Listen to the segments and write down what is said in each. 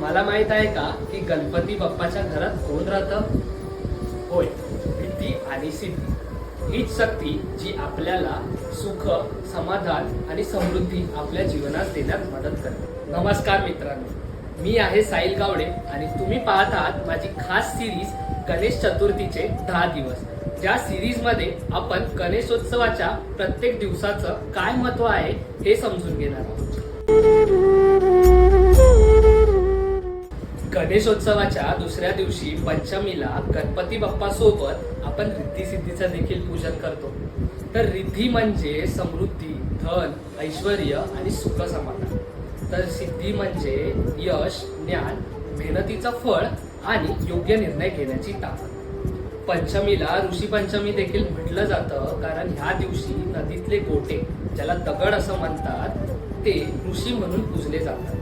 तुम्हाला माहीत आहे का की गणपती बाप्पाच्या घरात कोण राहतं? होय भीती आणि सिद्धी. हीच शक्ती जी आपल्याला सुख समाधान आणि समृद्धी आपल्या जीवनात देण्यात मदत करते. नमस्कार मित्रांनो मी आहे साहिल गावडे आणि तुम्ही पाहत आहात माझी खास सिरीज गणेश चतुर्थीचे दहा दिवस. ज्या सिरीजमध्ये आपण गणेशोत्सवाच्या प्रत्येक दिवसाचं काय महत्त्व आहे हे समजून घेणार आहोत. गणेशोत्सवाच्या दुसऱ्या दिवशी पंचमीला गणपती बाप्पा सोबत आपण रिद्धी सिद्धीचं देखील पूजन करतो. तर रिद्धी म्हणजे समृद्धी धन ऐश्वर आणि सुख समाधान तर सिद्धी म्हणजे यश ज्ञान मेहनतीचं फळ आणि योग्य निर्णय घेण्याची ताकद. पंचमीला ऋषी पंचमी देखील म्हटलं जातं कारण ह्या दिवशी नदीतले गोटे ज्याला दगड असं म्हणतात ते ऋषी म्हणून पूजले जातात.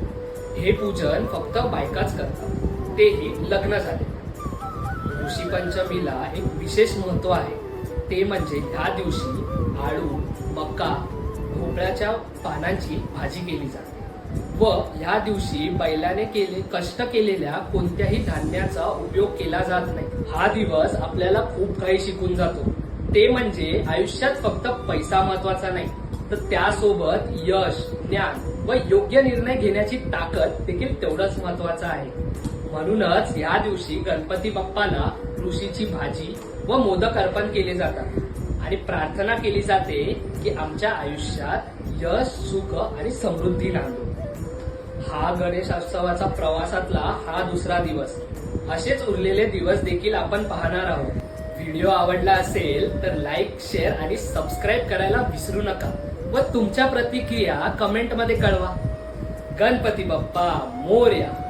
हे पूजन फक्त बायकाच करतात. तेही लग्न झाले. ऋषी पंचमीला एक विशेष महत्त्व आहे. ते म्हणजे ह्या दिवशी आळू मका भोपळ्याच्या पानांची भाजी केली जाते. व ह्या दिवशी बैलाने केले कष्ट केलेल्या कोणत्याही धान्याचा उपयोग केला जात नाही. हा दिवस आपल्याला खूप काही शिकून जातो. ते म्हणजे आयुष्यात फक्त पैसा महत्त्वाचा नाही. तर त्यासोबत यश ज्ञान व योग्य निर्णय घेण्याची ताकद देखील तेवढंच महत्वाचं आहे. म्हणूनच या दिवशी गणपती बाप्पाला ऋषीची भाजी व मोदक अर्पण केले जातात आणि प्रार्थना केली जाते की आमच्या आयुष्यात यश सुख आणि समृद्धी नांदो. हा गणेशोत्सवाचा प्रवासातला हा दुसरा दिवस. असेच उरलेले दिवस देखील आपण पाहणार आहोत. व्हिडिओ आवडला असेल तर लाईक शेअर आणि सबस्क्राईब करायला विसरू नका. व तुमच्या प्रतिक्रिया कमेंटमध्ये कळवा. गणपती बाप्पा मोर्या.